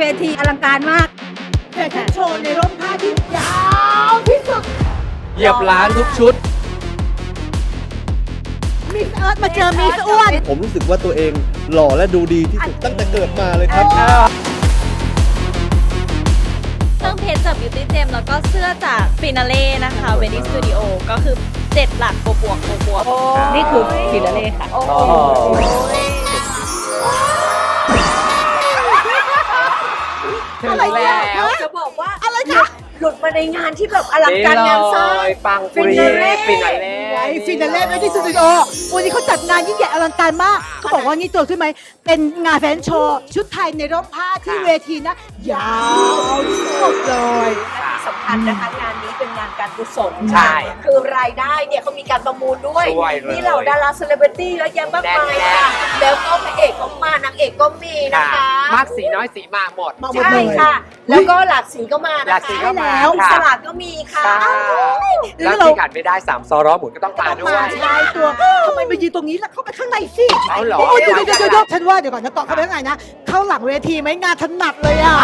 เวทีอลังการมาก แฟชั่นโชว์ในร่มผ้าที่ยาวที่สุด เหยียบล้านทุกชุด มิสเอิร์ธมาเจอมิสอ้วน ผมรู้สึกว่าตัวเองหล่อและดูดีที่สุดตั้งแต่เกิดมาเลยครับเครื่องเพชรจาก Beauty Gem แล้วก็เสื้อจากฟินาเล่นะคะ Wedding Studio ก็คือเจ็ดหลักบวกบวกบวกบวกนี่คือฟิลาเล่ค่ะ อะไรเนี่ยฮะจะบอกว่าอะไรคะ หลุดมาในงานที่แบบอลังการงานสร้าง ปังฟินาเล่ฟินาเล่ไงฟินาเล่ไม่ได้สตูดิโอวันนี้เขาจัดงานยิ่งใหญ่อลังการมากเขาบอกว่านี่ตัวขึ้นไหม เป็นงานแฟชั่นโชว์ชุดไทยในร่มผ้าที่เวทีนะ ยาวที่สุดเลยที่สำคัญนะคะงานนี้เป็นงานการกุศลใช่คือรายได้เนี่ยเขามีการประมูลด้วยด้วยเลยนี่เหล่าดาราเซเลบริตี้เยอะแยะมากมายค่ะแล้วก็พระเอกก็มานางเอกก็มีนะคะมากสีน้อยสีมาหมด มาหมดใช่เลยค่ะ แล้วก็หลากสีก็มานะคะหลากสีก็มาแล้ว ค่ะ สลัดก็มีค่ะค่ะแล้วที่ขาดไม่ได้สามซอร้อหมุนก็ต้องมาด้วมายใช่ตัวทำไมมายืนตรงนี้ล่ะเข้าไปข้างในสิเอาเหรอ โอ้ยเดี๋ยวเดี๋ยวเดี๋ยวเดี๋ยวฉันว่าเดี๋ยวก่อนนะต่อเข้าไปข้างในนะ เข้าหลังเวทีไหมงานถนัดเลยอะ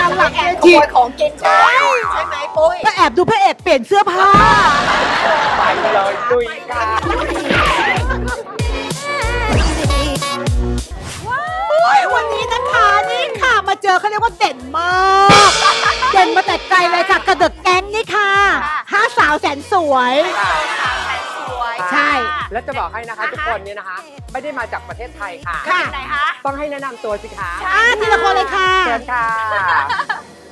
งานหลังแอเวบขทีโมยของกินใช่ใช่ไหมปุ้ยก็แอบดูพระเอกเปลี่ยนเสื้อผ้า ไปเลยดุยกันโอ้ยวันนี้นะคะนี่ค่ะมาเจอเขาเรียกว่าเด่นมาก เด่นมาแต่ไกลเลยค่ะกระเดกแก๊งนี่ค่ะห้าสาวแสนสวยสวย ใช่ แล้วจะบอกให้นะคะทุกคนเนี่ยนะคะ ไม่ได้มาจากประเทศไทยค่ะ ค่ะ ไหนคะต้องให้แนะนำตัวสิคะอ่าทีละคนเลยค่ะ เชิญค่ะ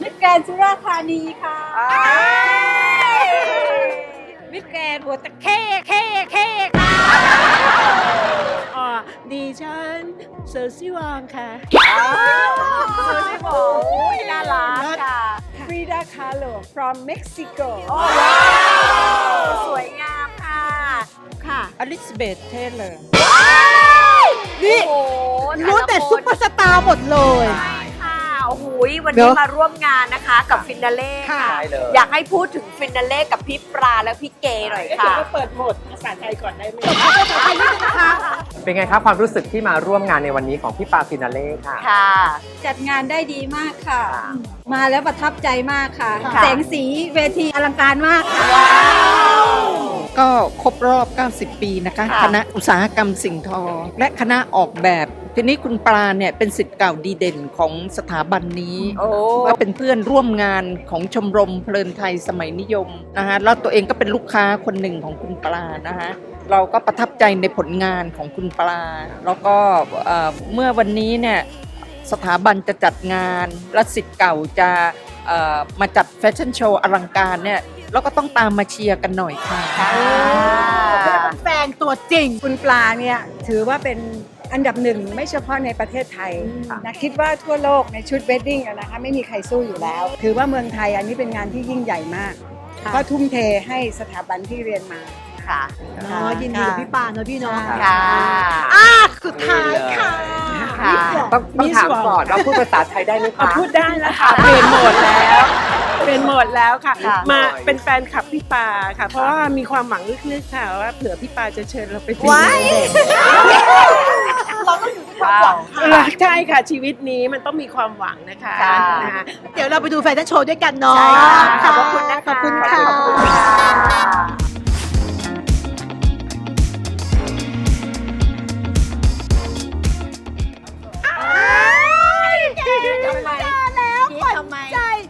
มิสแกรนด์สุราษฎร์ธานีค่ะมิ อร์ซิวองค่ะเธอไม่บอกโอ้ยน่ารักค่ะฟรีดาคาโล from Mexico สวยงามค่ะ ค่ะ อลิซาเบธเทเลอร์ นี่ โอ้โหรู้แต่ซุปเปอร์สตาร์หมดเลย ใช่ค่ะโอ้โหวันนี้เนอะมาร่วมงานนะคะกับฟินาเล่ค่ะใช่เลย อยากให้พูดถึงฟินาเล่กับพี่ปลาและพี่เกหน่อยค่ะ เปิดโหมดภาษาไทยก่อนได้ไหมเป็น ไงครับความรู้สึกที่มาร่วมงานในวันนี้ของพี่ปาฟินาเล่ค่ะ ค่ะ จัดงานได้ดีมากค่ะมาแล้วประทับใจมากค่ะ ค่ะ แสงสีเวทีอลังการมากค่ะ ก็ครบรอบ 90 ปีนะคะ ค่ะ คณะอุตสาหกรรมสิ่งทอ และคณะออกแบบ ทีนี้คุณปลาเนี่ยเป็นสิทธิ์เก่าดีเด่นของสถาบันนี้โอ้ ก็เป็นเพื่อนร่วมงานของชมรมเพลินไทยสมัยนิยมนะคะแล้วตัวเองก็เป็นลูกค้าคนหนึ่งของคุณปลานะคะ เราก็ประทับใจในผลงานของคุณปลา แล้วก็เอ่อเมื่อวันนี้เนี่ยสถาบันจะจัดงานและสิทธิ์เก่าจะเอ่อมาจัดแฟชั่นโชว์อลังการเนี่ยเราก็ต้องตามมาเชียร์กันหน่อยค่ะแฟนตัวจริงคุณปลาเนี่ยถือว่าเป็นอันดับหนึ่งไม่เฉพาะในประเทศไทยนะคิดว่าทั่วโลกในชุดเวดดิ้งอะนะคะไม่มีใครสู้อยู่แล้ว ถือว่าเมืองไทยอันนี้เป็นงานที่ยิ่งใหญ่มากค่ะก็ทุ่มเทให้สถาบันที่เรียนมา ค่ะ เนาะยินดีกับพี่ปาเนาะพี่เนาะค่ะ อะสุดท้ายค่ะค่ะ ต้องต้องถามก่อนว่าพูดภาษาไทยได้ไหมคะ พูดได้แล้วค่ะเปลี่ยนโหมดแล้ว เปลี่ยนโหมดแล้วค่ะ ค่ะ มาเป็นแฟนคลับพี่ปาค่ะ เพราะว่ามีความหวังลึกๆค่ะว่าเผื่อพี่ปาจะเชิญเราไปเป็นว้ายเด็กเราต้องอยู่ที่ความหวังเออใช่ค่ะชีวิตนี้มันต้องมีความหวังนะคะค่ะ นะคะ เดี๋ยวเราไปดูแฟชั่นโชว์ด้วยกันเนาะใช่ค่ะขอบคุณนะคะ ขอบคุณค่ะ ขอบคุณค่ะ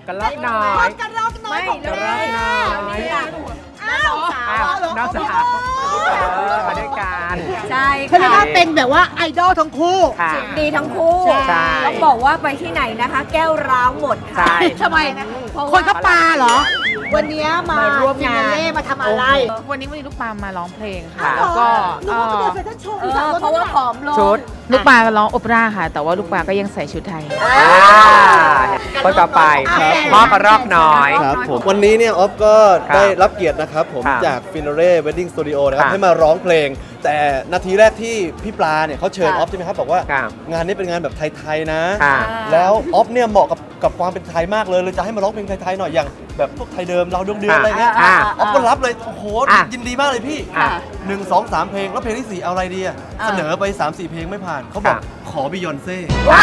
กระลอกน้อควยมกระรอกน้อยของกระรอกน้อยอ้าวสาวอ้าวเหรอน้องสาวเออมาด้วยกัน ใช่เขาเรียกค่ะว่าเป็นแบบว่าไอดอลทั้งคู่ ค่ะ ดีทั้งคู่ใช่แล้วบอกว่าไปที่ไหนนะคะ แก้วร้าวหมดค่ะ ใช่ ทำไม เพราะคนว่าก็ปลาเหรอ วันเนี้ยมามาร่วมงาน ฟิเล่มาทำอะไรวันนี้วันนี้ลูกปลามาร้องเพลงค่ะอ้าแล้วเหรก็อนึกว่าเขาเดินแฟชั่นโชว์เออีอสานเพราะว่าผอมลงชุดลูกปลาก็ร้องโอเปร่าค่ะ แต่ว่าลูกปลาก็ยังใส่ชุดไทย อ่าคนต่อไปมอกระรอกน้อย ครับผมวันนี้เนี่ยออฟก็ครับได้รับเกียรตินะครับผมครับจากฟินาเร่เวดดิ้งสตูดิโอนะครับ ครับให้มาร้องเพลง แต่นาทีแรกที่พี่ปลาเนี่ยเขาเชิญออฟใช่ไหมครับบอกว่าครับงานนี้เป็นงานแบบไทยๆนะ ค่ะ แล้วออฟเนี่ยเหมาะกับกับความเป็นไทยมากเลยเลยจะให้มาร้องเพลงไทยๆหน่อยอย่างแบบพวกไทยเดิมเราเดือนเดือนอะไรเงี้ยอ่าออฟก็รับเลยโอ้โหอะ ยินดีมากเลยพี่อะ หนึ่งสองสามเพลงแล้วเพลงที่สี่เอาอะไรดีอะเสนอไป3ามสี่เพลงไม่ผ่านเขาบอกครับขอบิยอนเซ่อ่า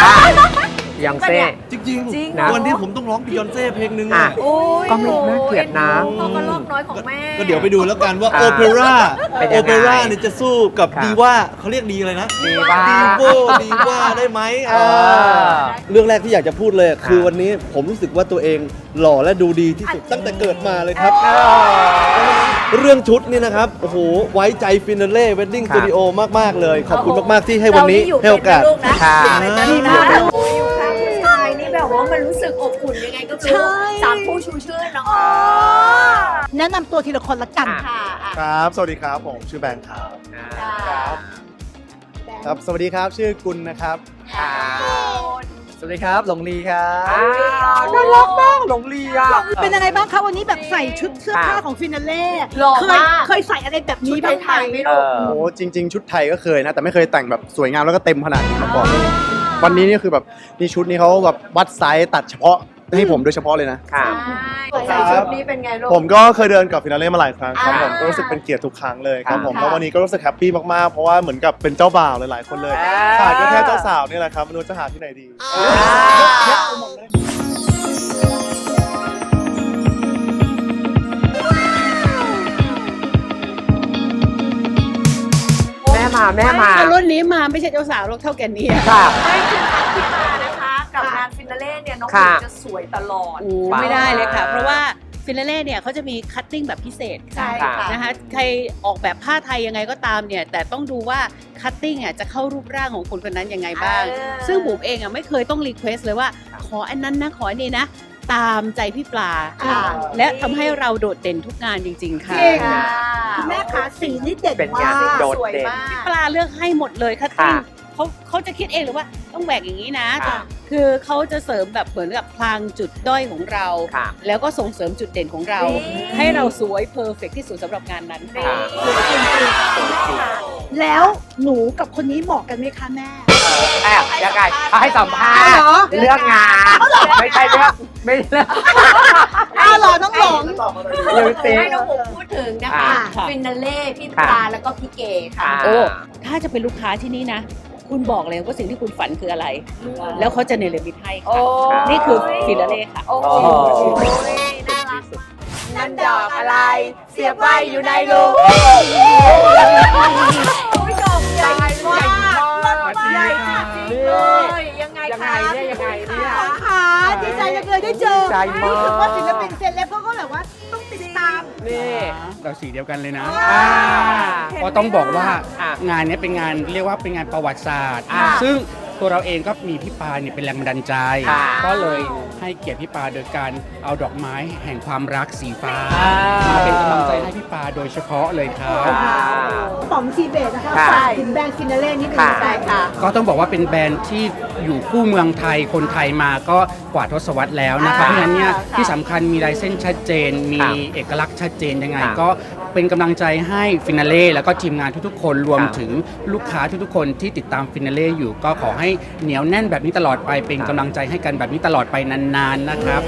ยังเซ่ จริงจริงนะ วันนี้ผมต้องร้องบิยอนเซ่เพลงหนึงอะอะ โอ้ยก็ไม่น่าเกลียดนะพ่อก็ลอกน้อยของแม่ ก็เดี๋ยวไปดูแล้วกันว่าอ่าโอเปร่าเป็นโอยังไงเปร่าเนี่ยจะสู้กับครับดีว่าเขาเรียกดีอะไรนะดีว่าดีโวดีว่าได้ไหมเออเรื่องแรกที่อยากจะพูดเลย คือครับวันนี้ผมรู้สึกว่าตัวเองหล่อและดูดีที่สุดตั้งแต่เกิดมาเลยครับ เรื่องชุดนี่นะครับ โอ้โห ไว้ใจฟินาเล่เวดดิ้งครับสตูดิโอมาก ๆ เลย ขอบคุณมาก ๆ ที่ให้วันนี้เราอยู่ให้โอกาสเป็นนะลูกนะค่ะดีมากโอ้ยอยู่ข้า ว่ามันรู้สึกอบอุ่นยังไงก็ไม่รู้สามผู้ชูชื่อเนาะแนะนำตัวทีละคนละกันอะค่ะอะครับ สวัสดีครับ ผมชื่อแบงค์ครับ ครับสวัสดีครับ ชื่อกุลนะครับค่ะสวัสดีครับ หลงลีครับอ้าวน่ารักมากหลงลีอะ เป็นยังไงบ้างคะวันนี้แบบใส่ชุดเสื้อผ้าค่ะของฟินาเล่หล่อเคยมากเคยใส่อะไรแบบนี้บ้างไหไทมยๆไม่เอรู้อโอ้จริง ๆ ชุดไทยก็เคยนะ แต่ไม่เคยแต่งแบบสวยงามแล้วก็เต็มขนาดนี้มาก่อน วันนี้นี่คือแบบนี่ชุดนี้เขาแบบวัดไซส์ตัดเฉพาะให้ผมโดยเฉพาะเลยนะ ค่ะ ใส่ชุดนี้เป็นไงลูก ผมก็เคยเดินกับฟินาเล่มาหลายครั้งครับอ่าผมก็รู้สึกเป็นเกียรติทุกครั้งเลยครับผมค่ะแล้ววันนี้ก็รู้สึกแฮปปี้มากๆเพราะว่าเหมือนกับเป็นเจ้าบ่าวหลายๆคนเลยอ่า ขาดก็แค่เจ้าสาวนี่แหละครับไม่รู้จะหาที่ไหนดีแม่ มาแม่มา รุ่นนี้มาไม่ใช่เจ้าสาวหรอกเท่าแก่นี้อะ ค่ะ ไม่คือครั้งที่มานะคะ กับงานฟินาเล่เนี่ยน้องหค่ะญิงจะสวยตลอด โอ้ไม่ได้เลยค่ะ เพราะว่าฟินาเล่เนี่ยเขาจะมีคัตติ้งแบบพิเศษใช่ค่ะ นะคะใครออกแบบผ้าไทยยังไงก็ตามเนี่ย แต่ต้องดูว่าคัตติ้งอะจะเข้ารูปร่างของคนคนนั้นยังไงบ้าง เออ ซึ่งบุ๋มเองอะไม่เคยต้องรีเควสเลยว่า ขออันนั้นนะขออันนี้นะ ตามใจพี่ปลาค่ะ และทำให้เราโดดเด่นทุกงานจริง ๆ ค่ะ จริง ค่ะ คุณแม่ขาสีนี่เด็ดเป็นมางานกโดดสวยเด่น มาก ปลาเลือกให้หมดเลยคัตติ้งค่ะเขาเขาจะคิดเองหรือว่าต้องแหวกอย่างนี้นะ ค่ะ คือเขาจะเสริมแบบเหมือนกับพลางจุดด้อยของเรา ค่ะ แล้วก็ส่งเสริมจุดเด่นของเรา นี่ ให้เราสวยเพอร์เฟกที่สุดสำหรับงานนั้นนี่ค่ะ สวยจริงๆคุณแม่ค่ะ แล้วหนูกับคนนี้เหมาะกันไหมคะแม่ แอบยังไงเขาให้สัมภาษอ้าวณ์เหรอเรื่องงานไม่ใช่เรื่องไม่เรื่องอ้าวเหรอน้องหลง เรื่องเต้ให้น้องหงพูดถึงนะคะค่ะ ฟินาเล่พี่ค่ะปลาแล้วก็พี่เกค่ะ โอ้ถ้าจะเป็นลูกค้าที่นี่นะ คุณบอกเลยว่าสิ่งที่คุณฝันคืออะไร แล้วเขาจะเนรมิตให้โอ้ค่ะ นี่คือฟิลาเล่ค่ะ โอ้โหน่ารักมาก นั่นดอกอะไร เสียบไว้อยู่ในรูคุณผู้ชมใหญ่มากใหญ่จริงๆเลยยังไงยังไงคะเนี่ยยังไงเนี่ย ค่ะดีใจจังเลยได้เจอดีใจมาก รู้สึกว่าศิลปินเซเลบเขาก็แบบว่าต้องติดตาม นี่ เราสีเดียวกันเลยนะอ่าก็ต้องบอกว่าอะงานเนี้ยเป็นงานเรียกว่าเป็นงานประวัติศาสตร์ อ่าซึ่ง ตัวเราเองก็มีพี่ปาเนี่ยเป็นแรงบันดาลใจ ค่ะ ก็เลยให้เกียรติพี่ปาโดยการเอาดอกไม้แห่งความรักสีฟ้าอ่ามมาเป็นกำลังใจให้พี่ปาโดยเฉพาะเลยครับป๋องซีเบตนะคะค่ะฝากถึงแบรนด์ฟินาเล่นี่เป็นค่ะยังไงคะก็ต้องบอกว่าเป็นแบรนด์ที่อยู่คู่เมืองไทยคนไทยมาก็กว่าทศวรรษแล้วนะครับเพอ่าราะฉะนั้นเนี่ยค่ะที่สำคัญมีลายเส้นชัดเจน มีค่ะเอกลักษณ์ชัดเจนยังไง ค่ะก็ เป็นกำลังใจให้ฟินาเล่แล้วก็ทีมงานทุกๆคนรวมค่ะถึงลูกค้าทุกๆคนที่ติดตามฟินาเล่อยู่ ก็ขอให้เหนียวแน่นแบบนี้ตลอดไปเป็นค่ะกำลังใจให้กันแบบนี้ตลอดไปนานๆนะครับ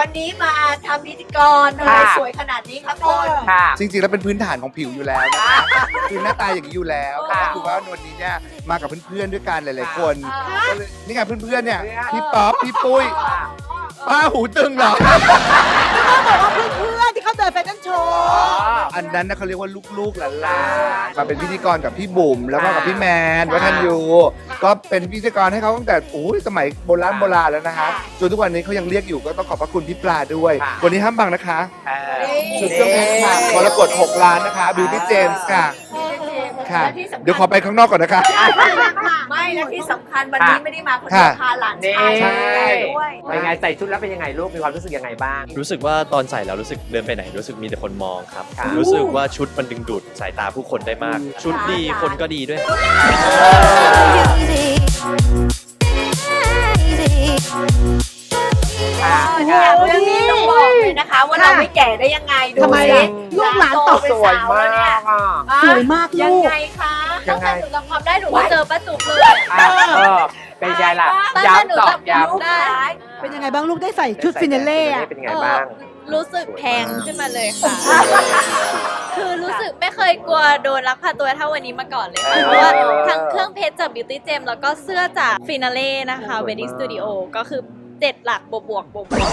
วันนี้มาทำพิธีกรทำไมค่ะ สวยขนาดนี้ครับคน ค่ะ จริงๆ แล้วเป็นพื้นฐานของผิวอยู่แล้วนะคะคือหน้าตาอย่างนี้อยู่แล้วค่ะ ก็คือว่าวันนี้เนี่ยมากับเพื่อนๆด้วยกันหลายๆคนค่ะก็เลยนี่ไงเพื่อนๆเนี่ยพี่ป๊อปพี่ปุ้ยป้าหูตึงเหรอเพื่อนๆ ที่เขาเดินแฟชั่นโชว์อันนั้นนะเขาเรียกว่าลูกๆหลานๆมาเป็นพิธีกรกับพี่บุ๋มแล้วก็กับพี่แมนวัฒนยูก็เป็นพิธีกรให้เขาตั้งแต่โอ้ยสมัยโบราณโบราณแล้วนะคะจนทุกวันนี้เขายังเรียกอยู่ก็ต้องขอบพระคุณพี่ปลาด้วยค่ะวันนี้ห้ามบังนะคะเออชุดเครื่องเพชรค่ะมรกต6ล้านนะคะบิวตี้เจมส์ค่ะค่ะและที่สำคัญเดี๋ยวขอไปข้างนอกก่อนนะคะ ไม่และที่สำ คัญวันนี้ค่ะไม่ได้มาคนเดียวค่ะพาหลานนี่ชายมาด้วยเป็นไงใส่ชุดแล้วเป็นยังไงลูกมีความรู้สึกยังไงบ้าง รู้สึกว่าตอนใส่แล้วรู้สึกเดินไปไหน รู้สึกมีแต่คนมองครับครับรู้สึกว่าชุดมันดึงดูดสายตาผู้คนได้มาก ชุดดีคนก็ดีด้วย ค่ะค่ะเรื่องนี้ต้องบอกเลยนะคะว่าเราไม่แก่ได้ยังไงดูทำไมสิล่ะลูกหลานโตตอบเป็นสวยสาวมาแล้วเนี่ยกอะ สวยมากยังลูกไงคะยัตั้งงไงแต่หนูจำความได้หนูก็เจอป้าจุกเลยอะเออเป็นไงล่ะตั้งแต่หนูย้ำตอบจำลูกย้ำได้เป็นยังไงบ้างลูกได้ใส่ชุดฟินาเล่อะเป็นยังไงบ้างเรู้สึกแพงขึ้นมาเลยค่ะ คือรู้สึกไม่เคยกลัวโดนลักพาตัวเท่าวันนี้มาก่อนเลยค่ะเพราะว่าทั้งเครื่องเพชรจาก Beauty Gem แล้วก็เสื้อจากฟินาเล่นะคะ Wedding Studio ก็คือ เจ็ดหลักบวกบวกบวกบวก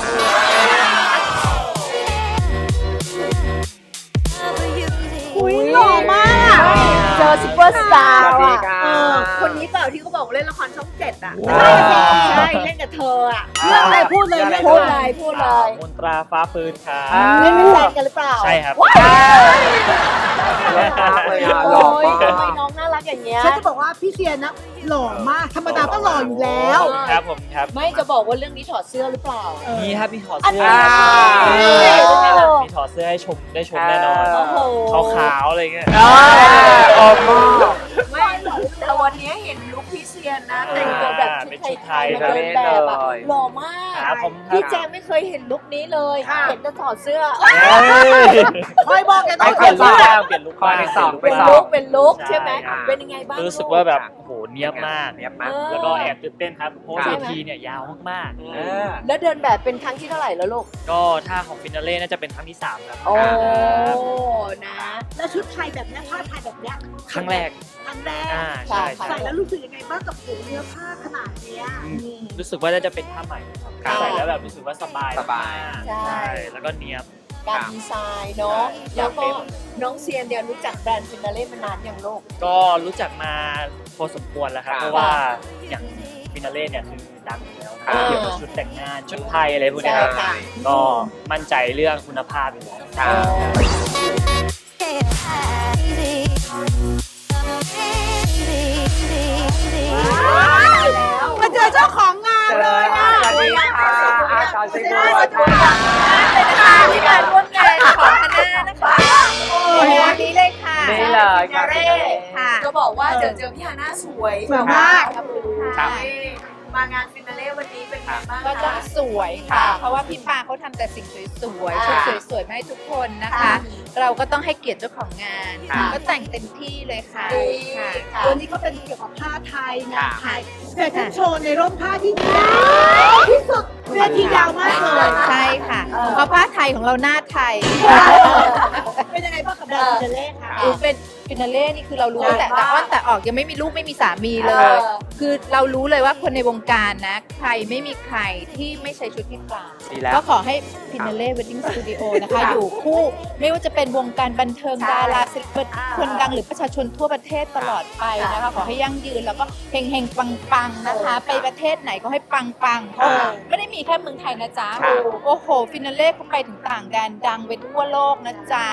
อุ้ยหล่อมากอะเจอซุปเปอร์สตาร์สวัสดีอะค่ะ เออคนนี้เปล่าที่เขาบอกเล่นละครช่องเจ็ดอะว้าว ใช่เล่นกับเธออะเรื่องอะไรพูดเลยเรื่องพูดอะไรเลยพูดเลยมนตราฟ้าปืนครับเล่นเป็นแฟนกันหรือเปล่าใช่ครับ ว้าย องน่ารักอย่างเงี้ยฉันจะบอกว่าพี่เซียนนะหล่อมากธรรมดาก็หล่ออยู่แล้ว ครับผมครับ ไม่จะบอกว่าเรื่องนี้ถอดเสื้อหรือเปล่า มีครับมีถอดอันเสื้นี้อมีถอดเสื้อให้ชมได้ชมแน่นอนโอ้โห ขาวๆอะไรเงี้ย ออกมา ไม่แต่วันนี้เห็น ลุคพี่เซียนนะแต่งตัวแบบชุดไทยๆมาเดินเป็นชุดไทยแบบอะเลยหล่อมากครับผมครับ พี่แจมไม่เคยเห็นลุคนี้เลยเห็นแต่ถอดเสื้อคอยบอกแกต้ไปองเปลี่ยนลุคบ้างเปลี่ยนลุคคอยไปสองไปเป็นสอลุงคเป็นลุคใช่ใช่ไหมอ่าเป็นยังไงบ้างรู้สึกลูว่าแบบโอ้โหเนียบมาก เนียบมาก แล้วก็แอบตื่นเต้นครับเพราะว่าใช่เวไหมทีเนี่ยยาวมากเออ แล้วเดินแบบเป็นครั้งที่เท่าไหร่แล้วลูกๆก็ท่าของฟินาเล่น่าจะเป็นครั้งที่3ครับโอ้ครับนะ แล้วชุดไทยแบบเนี้ยผ้าไทยแบบเนี้ยครั้งแรก ครั้งแรกอ่าใช่ค่ะใส่ใช่แล้วรู้สึกยังไงบ้างกับโหเนื้อผ้าขนาดเนี้ย รู้สึกว่าน่าจะเป็นผ้าใหม่ครับค่ะใส่แล้วแบบรู้สึกว่าสบายสบาย มกใช่ใช่ แล้วก็เนียบ การดีไซน์เนาะใช่ แล้วก็อยากเป็นน้องเซียนเดียวรู้จักแบรนด์ฟินาเล่มานานอย่างลูกก็รู้จักมาพอสมควรแล้วครับค่ะเพราะว่าอย่างฟินาเล่เนี่ยคือดังอยู่แล้วนะอ่าเกี่ยวกับชุดแต่งงานชุดไทยอะไรพวกเนี้ยครับ ใช่ค่ะ ก็มั่นใจเรื่องคุณภาพอยู่แล้วค่ะมา บอกว่าเจอเจอพี่ฮาน่าสวยสวยมากครับครับมางานฟินาเล่วันนี้เป็นไงบ้างก็คะต้องสวยค่ะเพราะว่าพี่ปาเขาทำแต่สิ่งสวยๆชุดสวยๆมาให้ทุกคนนะคะเราก็ต้องให้เกียรติเจ้าของงาน ค่ะก็แต่งเต็มที่เลยค่ะดีค่ะ ค่ะ วันนี้ก็เป็นเกี่ยวกับผ้าไทยงานค่ะไทยแฟชั่นโชว์ในร่มผ้าที่ยาวที่สุดเวทียาวมากเลย ใช่ค่ะเพราะผ้าไทยของเราหน้าไทยเป็นยังไงบ้างกับแบรนด์ฟินาเล่ค่ะคือเป็น ฟินาเล่นี่คือเรารู้ตั้งแต่แต่อ้อนแต่ออกยังไม่มีลูกไม่มีสามีเลยเออคือเรารู้เลยว่าคนในวงการนะ ใครไม่มีใครที่ไม่ใส่ชุดพี่ปลาดีแล้วก็ขอให้ฟินาเล่ว e ดดิ้งสตูดิโอนะคะอยู่คู่ไม่ว่าจะเป็นวงการบันเทิงดาราศิลปินคนดังหรือประชาชนทั่วประเทศตลอดไปนะคะขอให้ยั่งยืนแล้วก็เฮงเฮงปังปังๆนะคะ ไปประเทศไหนก็ให้ปังปังๆเพราะไม่ได้มีแค่เมืองไทยนะจ๊ะค่ะโอ้โหฟินาเล่เขาไปถึงต่างแดนดังไปทั่วโลกนะจ๊ะ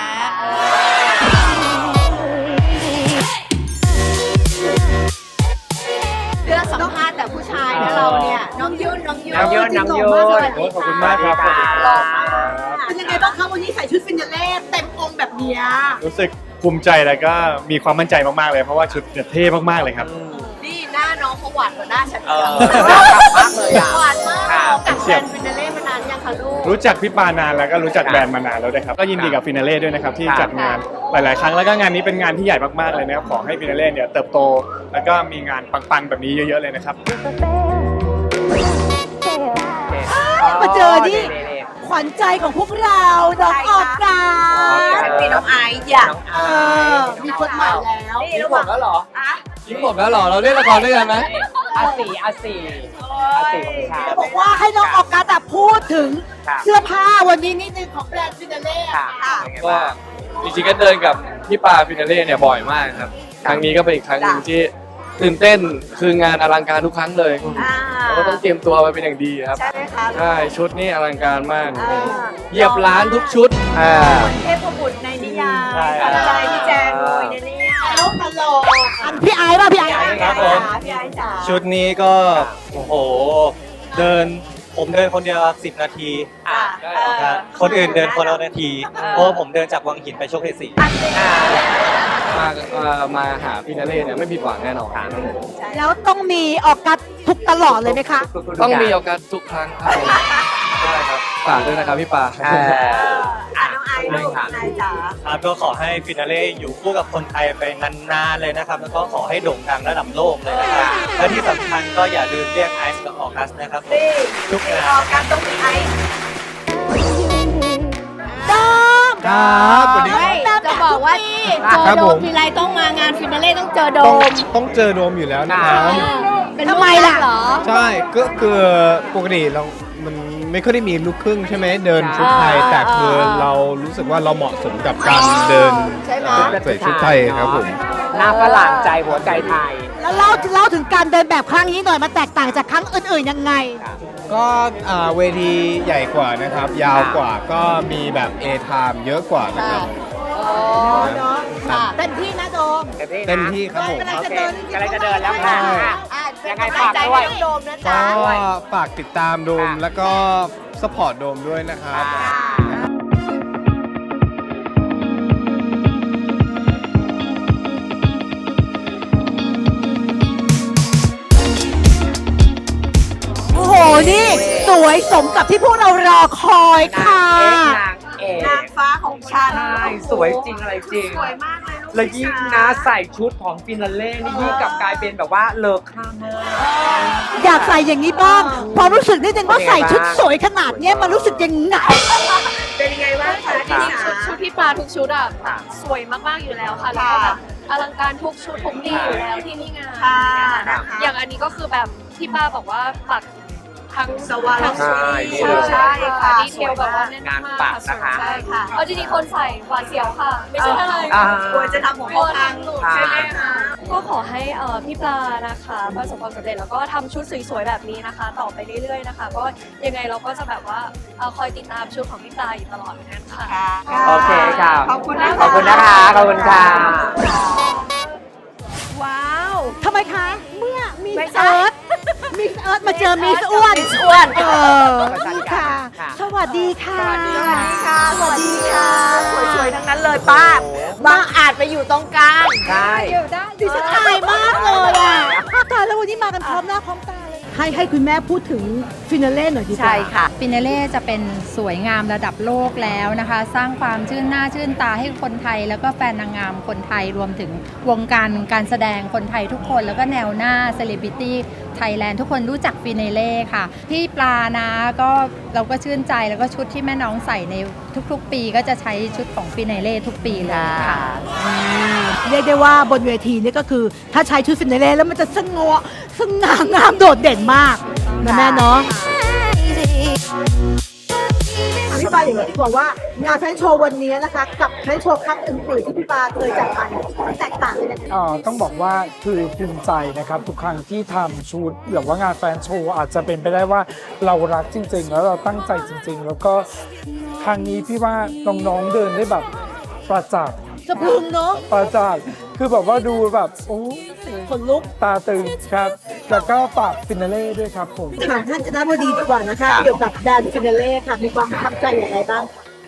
ยุ่นน้องยุ่นสวัสดีขอบคุณมากครับะหล่อมากเป็นยังไงบ้างคะวันนี้ใส่ชุดฟินาเล่เต็มองค์แบบเนี้ยรู้สึกภูมิใจแล้วก็มีความมั่นใจมากๆเลย เพราะว่าชุดเนี่ยเท่มากๆเลยครับ นี่หน้าน้องเขาหวานกว่าหน้าฉันเออีกออะมากเลยอะหวานมากค่ะกับแบรนด์ฟินาเล่มานานยังคะลูก รู้จักพี่ปานานแล้วก็รู้จักแบรนด์มานานแล้วด้วยครับ ก็ยินดีกับฟินาเล่ด้วยนะครับที่ครับจัดงานหลาย ๆ ครั้งแล้วก็งานนี้เป็นงานที่ใหญ่มากๆเลยนะครับขอให้ฟินาเล่เนี่ยเติบโต แล้วก็มีงานปัง ๆ แบบนี้เยอะ ๆ เลยนะครับ นี่ ขวัญใจของพวกเราน้องออกกาฉันมีน้องไอซ์อยากเออมีคนใหม่แล้วนี่ระหว่างแล้วเหรออะยิ้มหมดแล้วเหรอ เราเล่นละครด้วยกันไหมอาสีอาสีอาสีของชา จะบอกว่าให้น้องออกกาแต่พูดถึงค่ะเสื้อผ้าวันนี้นิดนึงของแบรนด์ฟินาเล่ค่ะค่ะเป็นไงก็บ้าง จริงๆก็เดินกับพี่ปาฟินาเล่เนี่ยบ่อยมากครับ ครั้งนี้ก็เป็นอีกครั้งหนึ่งที่ ตื่นเต้นคืองานอลังการทุกครั้งเลยอ่าเราก็ต้องเตรียมตัวมาเป็นอย่างดีครับ ใช่ไหมคะใช่ชุดนี่อลังการมาก อ่าเหยียบร้านทุกชุดอ่าเทพบุตรในนิยายใช่ขวัญใจพี่แจงเลยนะเนี่ยแล้วตลอดอันพี่ไอ้ป่ะพี่ไอ้ครับผม พี่ไอ้จ๋าชุดนี้ก็โอ้โห เดินผมเดินคนเดียวสิบนาทีอ่าครับคนอื่นเดินคนละนาที เพราะว่าผมเดินจากวังหินไปโชคชัยศรี มาเอ่อมาหาฟินาเล่เนี่ยไม่ผิดหวังแน่นอนแล้วต้องมีออกกัดทุกตลอดเลยไหมคะ ต้องมีโอกาสทุกครั้งครับผมใช่ครับฝากด้วยนะครับพี่ปาอ่าอะน้องไอซ์ลูกน้องไอซ์จ๋าครับก็ขอให้ฟินาเล่อยู่คู่กับคนไทยไปนานๆเลยนะครับ แล้วก็ขอให้โด่งดังระดับโลกเลยนะครับและที่สำคัญก็อย่าลืมเรียกไอซ์กับออกัสนะครับนี่ทุกงาออนกการต้องมีไอซ์ ครับสวัสดีครับ จะบอกว่าเจอครับโดผมม ทีไรต้องมางานฟินาเล่ต้องเจอโดต้องมต้องเจอโดมอยู่แล้วนะครับ เป็นทำไมล่ะ เหรอ ใช่ก็คือปกติเรา มันไม่ค่อยได้มีลูกครึ่งใช่ไหมเดินชุดไทย แต่คือเรารู้สึกว่าเราเหมาะสมกับการเดินใช่ไหม ใส่ชุดไทยครับผม หน้าฝรั่งใจหัวใจไทย แล้วเล่าเล่าถึงการเดินแบบครั้งนี้หน่อยมันแตกต่างจากครั้งอื่นๆยังไง ก็อ่าเวทีใหญ่กว่านะครับ ยาวกว่าก็มีแบบ A time เยอะกว่านะครับครับเต็มที่นะโดมเต็มที่ครับผมกำลังจะเดินกำลังจะเดินแล้วค่ะใช่ยังไงฝากด้วยโดมนะก็จ๊ะ ฝากติดตามโดมแล้วก็สปอร์ตโดมด้วยนะครับโสวยสมกับที่พวกเรารอคอยค่ะเอกนางฟ้าของฉันใช่สวยจริงอะไรจริง สวยมากเลยลูกแล้วยิ่งนะใส่ชุดของฟินาเล่นี่ยิ่งกลับกลายเป็นแบบว่าเลอค่ามาก อยากใส่อย่างนี้บ้างพอรู้สึกนิดนึงว่าใส่ชุดสวยขนาดเนี้ยมันรู้สึกยังไง เป็นยังไงบ้างคะจริงๆชุดชุดพี่ปลาทุกชุดอะ สวยมากๆอยู่แล้วค่ะแล้วก็แบบอลังการทุกชุดทุกดีอยู่แล้วที่นี่งานค่ะนะคะ อย่างอันนี้ก็คือแบบที่ป้าบอกว่าปัก ทั้งสวรรค์ทั้งใช่นี่เลยใช่ค่ะดีเทลแบบว่าแน่นงานมากปักนะคะ ใช่ค่ะเอาจริงๆคนใส่หวาดเสียวค่ะ ไม่ใช่อะไรอ่ากลัวจะทำของเขาพังค่ะใช่ไหมคะก็ขอให้เอ่อพี่ปลานะคะประสบความสำเร็จแล้วก็ทำชุดสวยๆแบบนี้นะคะ ต่อไปเรื่อยๆนะคะก็ยังไงเราก็จะแบบว่าเอ่อคอยติดตามชุดของพี่ปลาอยู่ตลอดเหมือนกันค่ะ โอเคค่ะ ขอบคุณนะคะขอบคุณนะคะ ขอบคุณค่ะ ว้าวทำไมคะ เมื่อมีไม่ใช่ เอิร์ธมี เอิร์ธมาเจอมีสอ้วนมิสอ้วนเออนี่ค่ะ ค่ะสวัสดีค่ะ สวัสดีค่ะ สวัสดีค่ะสวยๆทั้งนั้นเลยป้าบางอาจไปอยู่ตรงกลาง ใช่ ดิฉันอายมากเลยอะตายแล้ววันนี้มากันพร้อมหน้าพร้อมตาเลย ให้ให้คุณแม่พูดถึงฟินาเล่หน่อยดีกว่า ใช่ค่ะฟินาเล่จะเป็นสวยงามระดับโลกแล้วนะคะ สร้างความชื่นหน้าชื่นตาให้คนไทย แล้วก็แฟนนางงามคนไทยรวมถึงวงการการแสดงคนไทยทุกคน แล้วก็แนวหน้าเซเลบริตี้ไทยแลนด์ทุกคนรู้จักฟินาเล่ค่ะ พี่ปลานะก็เราก็ชื่นใจแล้วก็ชุดที่แม่น้องใส่ใน ทุกๆ ปีก็จะใช้ชุดของฟินาเล่ทุกปีเลยค่ะเรียกได้ว่าบนเวทีนี่ก็คือ ถ้าใช้ชุดฟินาเล่แล้วมันจะสงอสง่างามโดดเด่นมากนะแม่เนาะ ปาอย่างที่บอกว่างานแฟนโชว์วันนี้นะคะ กับแฟนโชว์ครั้งอื่นๆที่พี่ปาเคยจัดมาเนี่ยแตกต่างกันยังไง เอ่อต้องบอกว่าคือภูมิใจนะครับ ทุกครั้งที่ทำชุดหรือว่างานแฟนโชว์อาจจะเป็นไปได้ว่าเรารักจริง ๆ แล้วเราตั้งใจจริง ๆ แล้วก็ครั้งนี้พี่ว่าน้องๆเดินได้แบบประจักษ์ จะพึงเนาะประจักษ์คือแบบว่าดูแบบโอ้คนลุกตาตึงครับ แล้วก็ฝากฟินาเล่ด้วยครับผม ถามท่านคณะบดีดีกว่านะคะ เกี่ยวกับแดนฟินาเล่ค่ะ มีความประทับใจอย่างไรบ้าง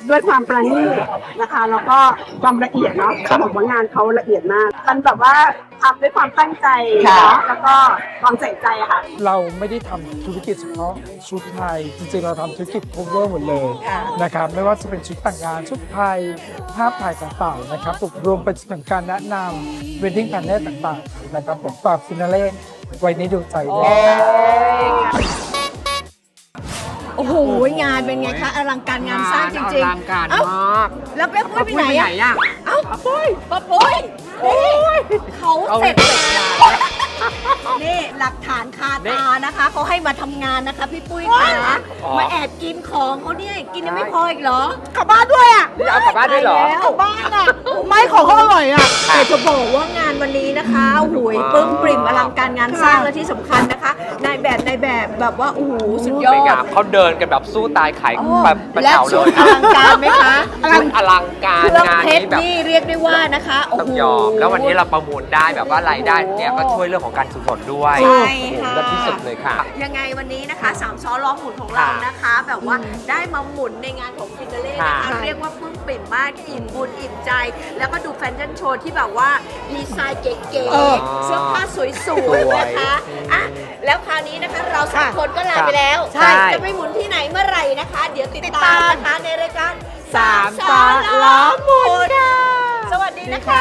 ด้วยความประณีตนะคะแล้วก็ความละเอียดเนาะเขาบอกว่างานเขาละเอียดมาก มันแบบว่าทำด้วยความตั้งใจเนาะแล้วก็ความใส่ใจอะค่ะ เราไม่ได้ทำธุรกิจเฉพาะชุดไทย จริงๆ เราทำธุรกิจ cover หมดเลยนะครับไม่ว่าจะเป็นชุดแต่งงานชุดไทย ภาพถ่ายต่างๆนะครับผมรวมไปถึงการแนะนำ wedding planner ต่างๆนะครับผมฝากฟินาเล่ไว้ในดวงใจด้วย โอ้โหงานเป็นไงคะอลังการงานสร้างจริงๆอลังการเอ้มากแล้วแม่ปุ้ยไปไหนไปไหนอะอะเอ้าป้าปุ้ยป้าปุ้ยนี่เขาเสร็จเสร็จแล้ว นี่หลักฐานคาตานะคะเขาให้มาทำงานนะคะ พี่ปุ้ยคะอ๋อ มาแอบกินของเขาเนี่ยกินยังไม่พออีกเหรอ กลับบ้านด้วยอะนี่เอากลับบ้านด้วยเหรอ กลับบ้านอะ ไม่ของเขาอร่อยอะ แต่จะบอกว่างานวันนี้นะคะหุยปึ้มปริ่มอลังการงานสร้างและที่สำคัญนะคะนายแบบนายแบบแบบว่าโอ้โหสุดยอเป็นไงดเขาเดินกันแบบสู้ตายขายโอ้แบบประและเฉาเลชุดยอลังการไหมคะชุดอ ลังการเครื่องงานเพชนี้รแบบ นี่เรียกได้ว่านะคะโอ้ต้องโห ยอม แล้ววันนี้เราประมูลได้แบบว่ารายได้เนี่ยก็ช่วยเรื่องของการกุศลด้วยใช่โอ้โหค่ะเลิศที่สุดเลยค่ะ ยังไงวันนี้นะคะสามซ้อล้อหมุนของเรานะคะ แบบว่าได้มาหมุนในงานของฟินาเล่นะคะค่ะเรียกว่าปลื้มปริ่มมากอิ่มบุญอิ่มใจ แล้วก็ดูแฟชั่นโชว์ที่แบบว่าดีไซน์เก๋เออ ๆเสื้อผ้าสวยสวยๆนะคะอะแล้วคราวนี้นะคะเราสามคนก็ลาไปแล้วใช่จะไปหมุนที่ไหนเมื่อไหร่นะคะ เดี๋ยวติดตามนะคะในรายการ สามสาล้อหมุนสวัสดีนะคะ